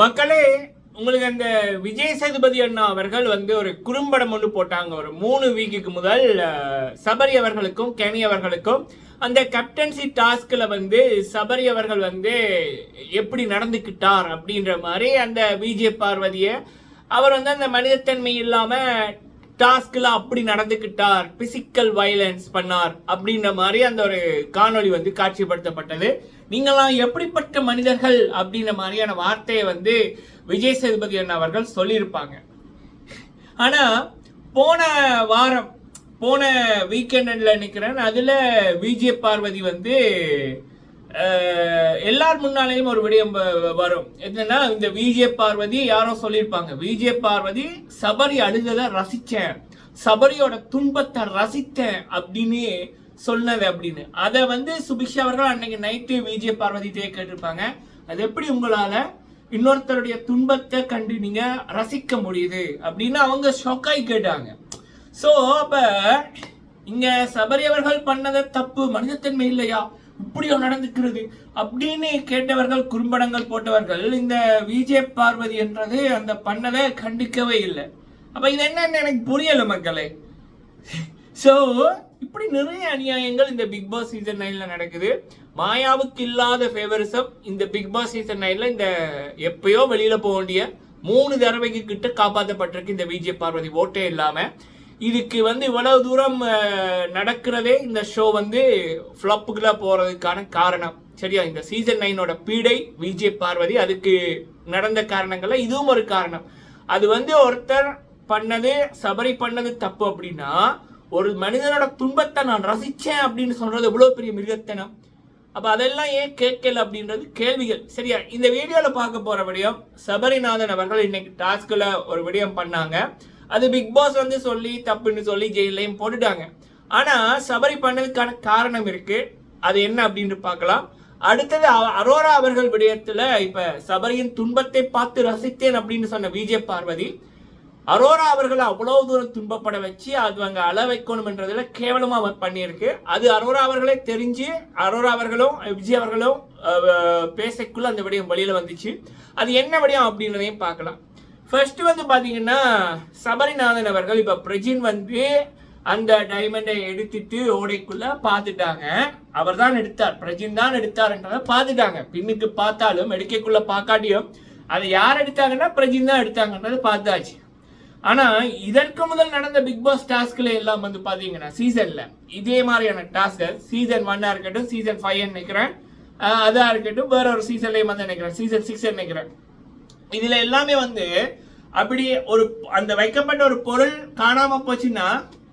மக்களே உங்களுக்கு அந்த விஜய் சேதுபதி அண்ணா அவர்கள் வந்து ஒரு குறும்படம் ஒன்று போட்டாங்க. ஒரு மூணு வீக்குக்கு முதல் சபரி அவர்களுக்கும் கெனி அவர்களுக்கும். அந்த கேப்டன்சி டாஸ்கில் வந்து சபரி அவர்கள் வந்து எப்படி நடந்துக்கிட்டார் அப்படின்ற மாதிரி அந்த விஜய் பார்வதியை அவர் வந்து அந்த மனிதத்தன்மை இல்லாமல் டாஸ்க்ல அப்படி நடந்துக்கிட்டார் பிசிக்கல் வயலன்ஸ் பண்ணார் அப்படின்ற மாதிரி அந்த ஒரு காணொளி வந்து காட்சிப்படுத்தப்பட்டது. நீங்களாம் எப்படிப்பட்ட மனிதர்கள் அப்படின்ற மாதிரியான வார்த்தையை வந்து விஜய் சேதுபதி அண்ணா அவர்கள் சொல்லியிருப்பாங்க. ஆனா போன வாரம் போன வீக்கெண்ட்ல நினைக்கிறேன் அதுல விஜய் பார்வதி வந்து எல்லார் முன்னாலேயும் ஒரு விடயம் வரும். என்னன்னா இந்த விஜே பார்வதி யாரோ சொல்லியிருப்பாங்க. விஜே பார்வதி சபரி அழுததை ரசித்தேன் சபரியோட துன்பத்தை ரசித்தேன் அப்படின்னு சொன்னது அப்படின்னு. அதை வந்து சுபிக்ஷா அவர்கள் அன்னைக்கு நைட்டு விஜே பார்வதி கேட்டிருப்பாங்க. அது எப்படி உங்களால் இன்னொருத்தருடைய துன்பத்தை கண்டு நீங்க ரசிக்க முடியுது அப்படின்னு அவங்க ஷொக்காய் கேட்டாங்க. ஸோ அப்ப இங்க சபரி அவர்கள் பண்ணதை தப்பு மனிதத்தன்மை இல்லையா? இப்படியோ நடந்துக்கிறது? அப்படின்னு கேட்டவர்கள் குறும்படங்கள் போட்டவர்கள் இந்த விஜய் பார்வதி என்றது அந்த பண்ணதை கண்டிக்கவே இல்லை. அப்ப இது என்னன்னு எனக்கு புரியல மக்களே. ஸோ இப்படி நிறைய அநியாயங்கள் இந்த பிக் பாஸ் சீசன் நைன்ல நடக்குது. மாயாவுக்கு இல்லாத ஃபேவரிசம் இந்த பிக் பாஸ் சீசன் நைன்ல இந்த எப்பயோ வெளியில போக வேண்டிய மூணு தடவைக்கு கிட்ட காப்பாற்றப்பட்டிருக்கு இந்த விஜய் பார்வதி. ஓட்டே இல்லாமல் இதுக்கு வந்து இவ்வளவு தூரம் நடக்கிறதே இந்த ஷோ வந்து ஃப்ளாப்புக்குள்ள போறதுக்கான காரணம். சரியா? இந்த சீசன் நைனோட பீடை விஜய் பார்வதி அதுக்கு நடந்த காரணங்கள்ல இதுவும் ஒரு காரணம். அது வந்து ஒருத்தர் பண்ணது சபரி பண்ணது தப்பு அப்படின்னா ஒரு மனிதனோட துன்பத்தை நான் ரசிச்சேன் அப்படின்னு சொல்றது எவ்வளவு பெரிய மிருகத்தனம். அப்ப அதெல்லாம் ஏன் கேட்கல அப்படின்றது கேள்விகள். சரியா? இந்த வீடியோல பார்க்க போற விடயம் சபரிநாதன் அவர்கள் இன்னைக்கு டாஸ்க்ல ஒரு விடயம் பண்ணாங்க. அது பிக் பாஸ் வந்து சொல்லி தப்புன்னு சொல்லி ஜெயிலையும் போட்டுட்டாங்க. ஆனா சபரி பண்ணதுக்கான காரணம் இருக்கு. அது என்ன அப்படின்னு பார்க்கலாம். அடுத்தது அரோரா அவர்கள் விடயத்துல இப்ப சபரியின் துன்பத்தை பார்த்து ரசித்தேன் அப்படின்னு சொன்ன விஜய் பார்வதி அரோரா அவர்களை அவ்வளவு தூரம் துன்பப்பட வச்சு அது அங்க அள வைக்கணும்ன்றதுல கேவலமா அவர் பண்ணியிருக்கு. அது அரோரா அவர்களே தெரிஞ்சு அரோரா அவர்களும் விஜய் அவர்களும் பேசக்குள்ள அந்த விடயம் வெளியில வந்துச்சு. அது என்ன விடயம் அப்படின்றதையும் பார்க்கலாம். ஃபர்ஸ்ட் வந்து பார்த்தீங்கன்னா சபரிநாதன் அவர்கள் இப்போ பிரஜின் வந்து அந்த டைமண்டை எடுத்துட்டு ஓடைக்குள்ள பார்த்துட்டாங்க அவர் தான் எடுத்தார். பிரஜின் தான் எடுத்தார்ன்றத பார்த்துட்டாங்க பின்னுக்கு பார்த்தாலும் எடுக்கைக்குள்ள பார்க்காட்டியும் அதை யார் எடுத்தாங்கன்னா பிரஜின் தான் எடுத்தாங்கன்றது பார்த்தாச்சு. ஆனா இதற்கு முதல் நடந்த பிக் பாஸ் டாஸ்க்ல எல்லாம் வந்து பாத்தீங்கன்னா சீசன்ல இதே மாதிரியான டாஸ்க் சீசன் ஒன்னா இருக்கட்டும் சீசன் ஃபைவ் நினைக்கிறேன். அதாக அதா இருக்கட்டும் வேற ஒரு சீசன்லயும் வந்து நினைக்கிறேன். சீசன் சிக்ஸ் நினைக்கிறேன். இதுல எல்லாமே வந்து அப்படி ஒரு அந்த வைக்கப்பட்ட ஒரு பொருள் காணாம போச்சுன்னா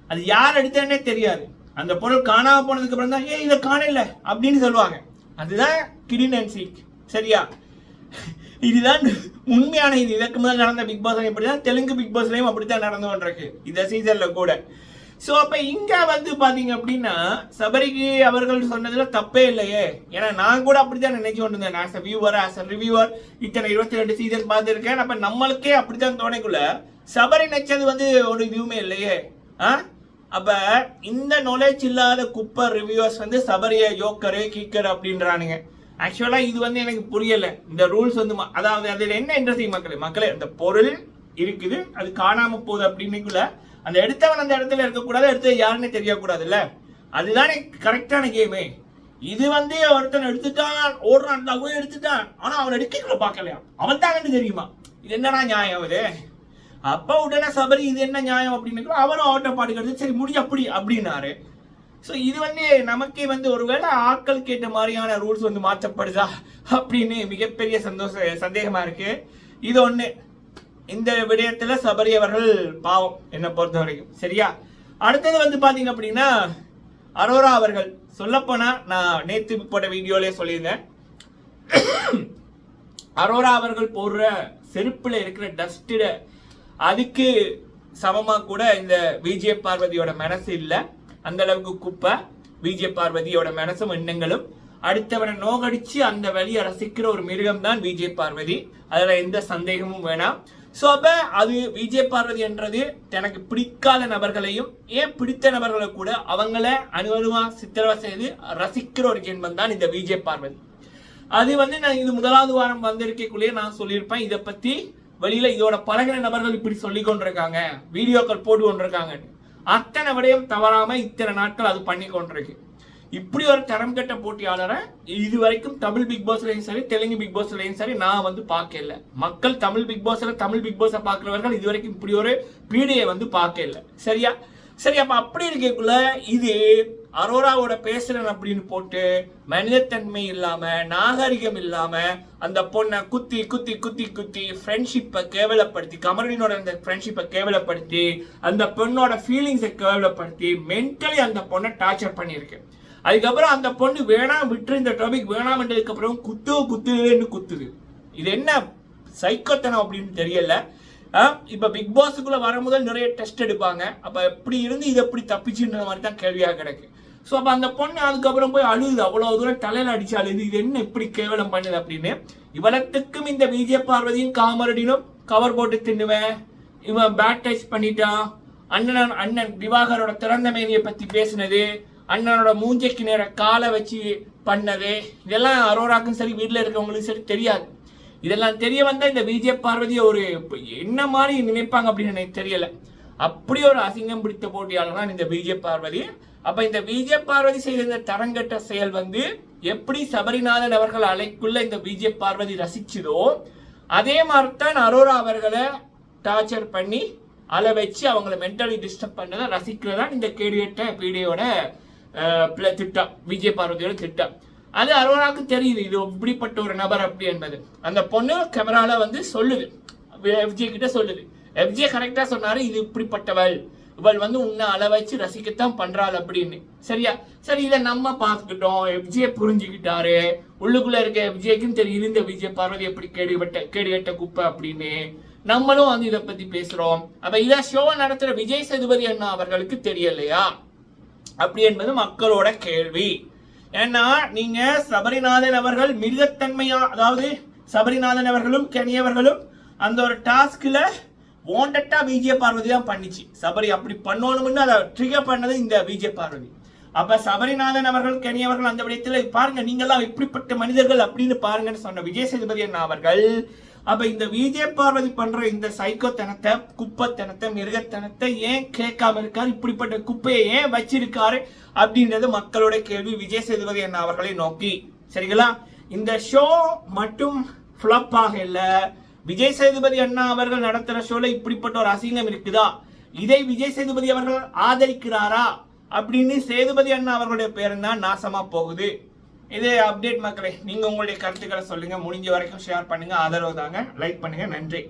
அது யார் எடுத்தேன்னே தெரியாது. அந்த பொருள் காணாம போனதுக்கு அப்புறம் தான் ஏ இதை காணல அப்படின்னு சொல்லுவாங்க. அதுதான் கிடின் அண்ட் சீக். சரியா? இதுதான் உண்மையான இது. இதற்கு முதல் நடந்த பிக் பாஸ் இப்படிதான் தெலுங்கு பிக் பாஸ்லயும் அப்படித்தான் நடந்து கொண்டிருக்கு. இந்த சீசன்ல கூட. ஸோ அப்போ இங்கே வந்து பார்த்தீங்க அப்படின்னா சபரிக்கு அவர்கள் சொன்னதில் தப்பே இல்லையே. ஏன்னா நான் கூட அப்படி தான் நினைச்சு கொண்டிருந்தேன் as a viewer as a reviewer இத்தனை இருபத்தி ரெண்டு சீசன் பார்த்துருக்கேன். அப்போ நம்மளுக்கே அப்படித்தான் தோணைக்குள்ள சபரி நினைச்சது வந்து ஒரு வியூமே இல்லையே. ஆ? அப்போ இந்த நாலேஜ் இல்லாத குப்பை ரிவ்யூவர்ஸ் வந்து சபரியை யோக்கரு கீக்கர் அப்படின்றானுங்க. ஆக்சுவலாக இது வந்து எனக்கு புரியலை. இந்த ரூல்ஸ் வந்து அதாவது அதில் என்ன இன்ட்ரெஸ்டிங் மக்களே? மக்களே அந்த பொருள் இருக்குது. அது காணாமல் போகுது அப்படின்னுக்குள்ள அந்த எடுத்தவன் அந்த இடத்துல இருக்கக்கூடாது எடுத்தது யாருன்னு தெரியக்கூடாதுல்ல? அதுதானே கரெக்டான கேமு இது வந்து ஒருத்தன் எடுத்துட்டான் ஓடுறான் கூட எடுத்துட்டான் ஆனா அவன் எடுக்கக்குள்ள பார்க்கலையா? அவன் தான் கண்டு தெரியுமா? இது என்னடா நியாயம் இது? அப்ப உடனே சபரி இது என்ன நியாயம் அப்படின்னு அவரும் ஆட்டம் பாடுகிறது சரி முடிஞ்ச அப்படி அப்படின்னாரு. ஸோ இது வந்து நமக்கே வந்து ஒருவேளை ஆட்கள் கேட்ட மாதிரியான ரூல்ஸ் வந்து மாற்றப்படுதா? அப்படின்னு மிகப்பெரிய சந்தோஷ சந்தேகமா இருக்கு. இது ஒன்று இந்த விடயத்துல சபரி அவர்கள் பாவம் என்னை பொறுத்த வரைக்கும் சரியா? அடுத்தது வந்து பாத்தீங்க அப்படின்னா அரோரா அவர்கள். சொல்லப்போனா நான் நேத்து போட்ட வீடியோலயே சொல்லியிருந்தேன். அரோரா அவர்கள் போடுற செருப்புல இருக்கிற டஸ்டிட அதுக்கு சமமா கூட இந்த விஜய பார்வதியோட மனசு இல்லை. அந்த அளவுக்கு குப்பை விஜய பார்வதியோட மனசும் எண்ணங்களும். அடுத்தவனை நோகடிச்சு அந்த வழியை ரசிக்கிற ஒரு மிருகம் தான் விஜய் பார்வதி. அதுல எந்த சந்தேகமும் வேணாம். ஸோ அப்போ அது விஜய் பார்வதி என்றது தனக்கு பிடிக்காத நபர்களையும் ஏன் பிடித்த நபர்களை கூட அவங்கள அணுவணுவா சித்திரவை செய்து ரசிக்கிற ஒரு ஜென்மம் தான் இந்த விஜய் பார்வதி. அது வந்து நான் இது முதலாவது வாரம் வந்திருக்கக்குள்ளேயே நான் சொல்லியிருப்பேன். இதை பற்றி வெளியில் இதோட பழகின நபர்கள் இப்படி சொல்லி கொண்டிருக்காங்க. வீடியோக்கள் போட்டு கொண்டிருக்காங்கன்னு. அத்தனை விடயம் தவறாமல் இத்தனை நாட்கள் அது பண்ணி கொண்டிருக்கு. இப்படி ஒரு தரம் கெட்ட போட்டியாளரை இது வரைக்கும் தமிழ் பிக் பாஸ்லயும் சரி தெலுங்கு பிக் பாஸ்லயும் சரி நான் வந்து பார்க்கல. மக்கள் தமிழ் பிக் பாஸ்ல தமிழ் பிக் பாஸை பார்க்கிறவர்கள் இது வரைக்கும் இப்படி ஒரு பீடியை வந்து பார்க்கல. சரியா? சரி அப்ப அப்படி இருக்கக்குள்ள இது அரோராவோட பேசுறேன் அப்படின்னு போட்டு மனிதத்தன்மை இல்லாம நாகரிகம் இல்லாம அந்த பொண்ணை குத்தி குத்தி குத்தி குத்தி ஃப்ரெண்ட்ஷிப்பை கேவலப்படுத்தி கமரடினோட அந்த ஃப்ரெண்ட்ஷிப்பை கேவலப்படுத்தி அந்த பெண்ணோட ஃபீலிங்ஸை கேவலப்படுத்தி மென்டலி அந்த பொண்ணை டார்ச்சர் பண்ணியிருக்கு. அதுக்கப்புறம் அந்த பொண்ணு வேணாம் விட்டு இந்த டாபிக் வேணாம் என்றதுக்கப்புறம் குத்து குத்துன்னு குத்துது. இது என்ன சைக்கோத்தனம் அப்படின்னு தெரியல. ஆ, பிக் பாஸுக்குள்ள வர முதல் நிறைய டெஸ்ட் எடுப்பாங்க. அப்போ எப்படி இருந்து இது எப்படி தப்பிச்சுன்ற மாதிரி தான் கேள்வியாக கிடக்கு. ஸோ அப்போ அந்த பொண்ணு அதுக்கப்புறம் போய் அழுகுது அவ்வளோ தூரம் தலையில் அடிச்சு அழுது இது என்ன இப்படி கேவலம் பண்ணுது அப்படின்னு. இவ்வளத்துக்கும் இந்த விஜய பார்வதியும் காமரடினும் கவர் போட்டு தின்னுவேன். இவன் பேட் டச் பண்ணிட்டான். அண்ணன் அண்ணன் திவாகரோட திறந்த மேனியை பற்றி பேசினது. அண்ணனோட மூஞ்சைக்கு நேர காலை வச்சு பண்ணது. இதெல்லாம் அரோராக்கும் சரி வீட்டில் இருக்கவங்களுக்கும் சரி தெரியாது. இதெல்லாம் தெரிய வந்தால் இந்த விஜய பார்வதி ஒரு என்ன மாதிரி நினைப்பாங்க அப்படின்னு எனக்கு தெரியல. அப்படி ஒரு அசிங்கம் பிடித்த போட்டியாளர் தான் இந்த விஜய பார்வதி. அப்போ இந்த விஜய பார்வதி செய்த இந்த தரங்கட்ட செயல் வந்து எப்படி சபரிநாதன் அவர்கள் அலைக்குள்ள இந்த விஜய பார்வதி ரசிச்சதோ அதே மாதிரி தான் அரோரா அவர்களை டார்ச்சர் பண்ணி அலை வச்சு அவங்கள மென்டலி டிஸ்டர்ப் பண்ணதை ரசிக்கிறதான் இந்த கேடியட்ட வீடியோட திட்டம் விஜய் பார்வதியோட திட்டம். அது அரோராவுக்கு தெரியுது இது இப்படிப்பட்ட ஒரு நபர் அப்படி என்பது. அந்த பொண்ணு கேமரால வந்து சொல்லுது. எஃப்ஜே கிட்ட சொல்லுது. எஃப்ஜே கரெக்டா சொன்னாரு இது இப்படிப்பட்டவள். இவள் வந்து உன்னை அள வச்சு ரசிக்கத்தான் பண்றாள் அப்படின்னு. சரியா? சரி இதை நம்ம பார்த்துக்கிட்டோம். எஃப்ஜே புரிஞ்சுக்கிட்டாரு. உள்ளுக்குள்ள இருக்க எஃப்ஜேக்கும் தெரியுது இந்த விஜய் பார்வதி எப்படி கேடுபட்ட கேடுகட்ட குப்பை அப்படின்னு. நம்மளும் வந்து இதை பத்தி பேசுறோம். அப்ப இதை ஷோ நடத்துற விஜய் சேதுபதி அண்ணா அவர்களுக்கு தெரியலையா? அப்படி என்பது மக்களோட கேள்வி. ஏன்னா நீங்க சபரிநாதன் அவர்கள் மிருகத்தன்மையா அதாவது சபரிநாதன் அவர்களும் கனியவர்களும் அந்த ஒரு டாஸ்க்ல வாண்டட்டா விஜய பார்வதி தான் பண்ணிச்சு. சபரி அப்படி பண்ணணும்னு அதை ட்ரிகர் பண்ணது இந்த விஜய பார்வதி. அப்ப சபரிநாதன் அவர்கள் கனியவர்கள் அந்த விடயத்தில் பாருங்க நீங்களாம் இப்படிப்பட்ட மனிதர்கள் அப்படின்னு பாருங்கன்னு சொன்ன விஜய் சேதுபதி அண்ணா அவர்கள் அப்ப இந்த விஜய பார்வதி பண்ற இந்த சைக்கோத்தனத்தை குப்பத்தனத்தை மிருகத்தனத்தை ஏன் கேட்காம இருக்காரு? இப்படிப்பட்ட குப்பையை ஏன் வச்சிருக்காரு? அப்படின்றது மக்களோட கேள்வி. விஜய் சேதுபதி அண்ணா அவர்களை நோக்கி. சரிங்களா? இந்த ஷோ மட்டும் ஃப்ளப் ஆக இல்ல. விஜய் சேதுபதி அண்ணா அவர்கள் நடத்துற ஷோல இப்படிப்பட்ட ஒரு அசிங்கம் இருக்குதா? இதை விஜய் சேதுபதி அவர்கள் ஆதரிக்கிறாரா? அப்படின்னு சேதுபதி அண்ணா அவர்களுடைய பேருந்தான் நாசமா போகுது. இதே அப்டேட் மக்களே நீங்கள் உங்களுடைய கருத்துக்களை சொல்லுங்கள் முடிஞ்ச வரைக்கும் ஷேர் பண்ணுங்கள் ஆதரவு தாங்க. லைக் பண்ணுங்கள் நன்றி.